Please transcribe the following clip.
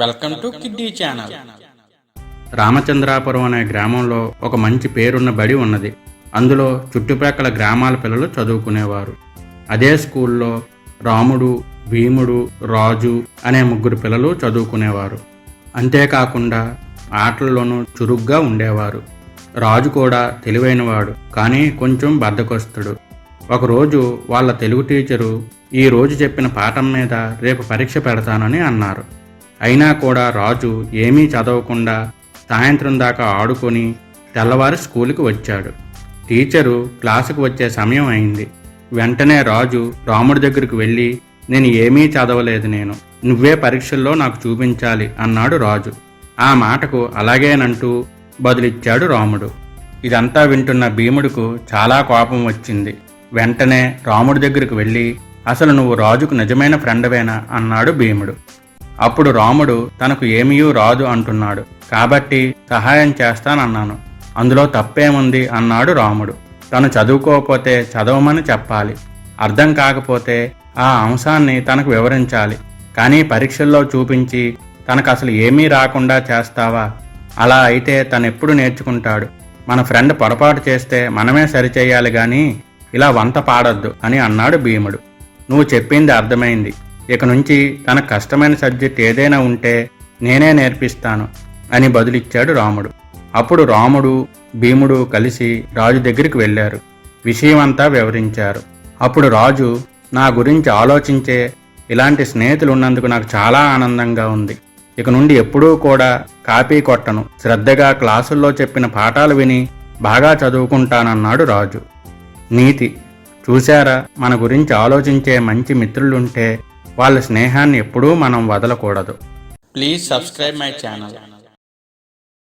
Welcome to kiddie channel Ramachandrapuram అనే గ్రామంలో ఒక మంచి పేరున్న బడి ఉన్నది. అందులో చుట్టుప్రక్కల గ్రామాల పిల్లలు చదువుకునేవారు. అదే స్కూల్లో రాముడు భీముడు రాజు అనే ముగ్గురు పిల్లలు చదువుకునేవారు. అంతేకాకుండా ఆటల్లోనూ చురుగ్గా ఉండేవారు. రాజు కూడా తెలివైనవాడు కానీ కొంచెం బద్దకొస్తుడు ఒకరోజు వాళ్ళ తెలుగు టీచరు ఈ రోజు చెప్పిన పాఠం మీద రేపు పరీక్ష పెడతానని అన్నారు. అయినా కూడా రాజు ఏమీ చదవకుండా సాయంత్రం దాకా ఆడుకొని తెల్లవారు స్కూల్కి వచ్చాడు. టీచరు క్లాసుకు వచ్చే సమయం అయింది. వెంటనే రాజు రాముడి దగ్గరికి వెళ్ళి నేను ఏమీ చదవలేదు నేను. నువ్వే పరీక్షల్లో నాకు చూపించాలి అన్నాడు రాజు. ఆ మాటకు అలాగేనంటూ బదులిచ్చాడు రాముడు. ఇదంతా వింటున్న భీముడుకు చాలా కోపం వచ్చింది. వెంటనే రాముడి దగ్గరికి వెళ్ళి అసలు నువ్వు రాజుకు నిజమైన ఫ్రెండవేనా అన్నాడు భీముడు. అప్పుడు రాముడు తనకు ఏమీయూ రాదు అంటున్నాడు. కాబట్టి సహాయం చేస్తానన్నాను. అందులో తప్పేముంది అన్నాడు రాముడు. తను చదువుకోకపోతే చదవమని చెప్పాలి. అర్థం కాకపోతే ఆ అంశాన్ని తనకు వివరించాలి. కానీ పరీక్షల్లో చూపించి తనకు అసలు ఏమీ రాకుండా చేస్తావా? అలా అయితే తనెప్పుడు నేర్చుకుంటాడు. మన ఫ్రెండ్ పొరపాటు చేస్తే మనమే సరిచేయాలి గాని ఇలా వంత పాడొద్దు అని అన్నాడు భీముడు. నువ్వు చెప్పింది అర్థమైంది. ఇక నుంచి తనకు కష్టమైన సబ్జెక్ట్ ఏదైనా ఉంటే నేనే నేర్పిస్తాను అని బదులిచ్చాడు రాముడు. అప్పుడు రాముడు భీముడు కలిసి రాజు దగ్గరికి వెళ్ళారు. విషయమంతా వివరించారు. అప్పుడు రాజు నా గురించి ఆలోచించే ఇలాంటి స్నేహితులు ఉన్నందుకు నాకు చాలా ఆనందంగా ఉంది. ఇక నుండి ఎప్పుడూ కూడా కాపీ కొట్టను. శ్రద్ధగా క్లాసుల్లో చెప్పిన పాఠాలు విని బాగా చదువుకుంటానన్నాడు రాజు. నీతి. చూశారా? మన గురించి ఆలోచించే మంచి మిత్రులుంటే వాళ్ళ స్నేహాన్ని ఎప్పుడూ మనం వదలకూడదు. Please subscribe my channel